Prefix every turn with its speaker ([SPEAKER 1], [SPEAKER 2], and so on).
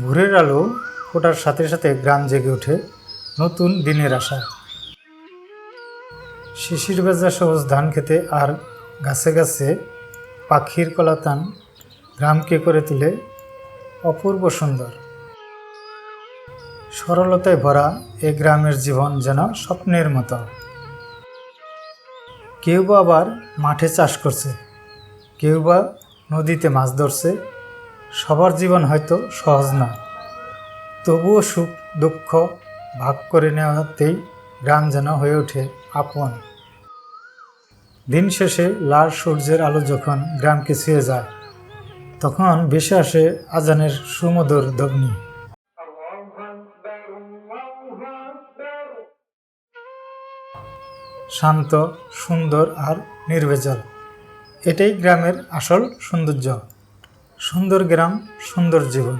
[SPEAKER 1] ভোরের আলো ফোটার সাথে সাথে গ্রাম জেগে ওঠে নতুন দিনের আশা। শিশির ভেজা সহজ ধান খেতে আর গাছে গাছে পাখির কলাতান গ্রামকে করে তুলে অপূর্ব সুন্দর। সরলতায় ভরা এ গ্রামের জীবন যেন স্বপ্নের মতো। কেউ বা আবার মাঠে চাষ করছে, কেউ বা নদীতে মাছ ধরছে সবার জীবন হয়তো সহজ না। তবুও সুখ, দুঃখ ভাগ করে নেওয়াতেই গ্রাম যেন হয়ে ওঠে আপন। দিন শেষে লাল সূর্যের আলো যখন গ্রামকে ছুঁয়ে যায়, তখন ভেসে আসে আজানের সুমধুর দগ্নি শান্ত, সুন্দর আর নির্ভেজাল, এটাই গ্রামের আসল সৌন্দর্য। সুন্দর গ্রাম সুন্দর জীবন।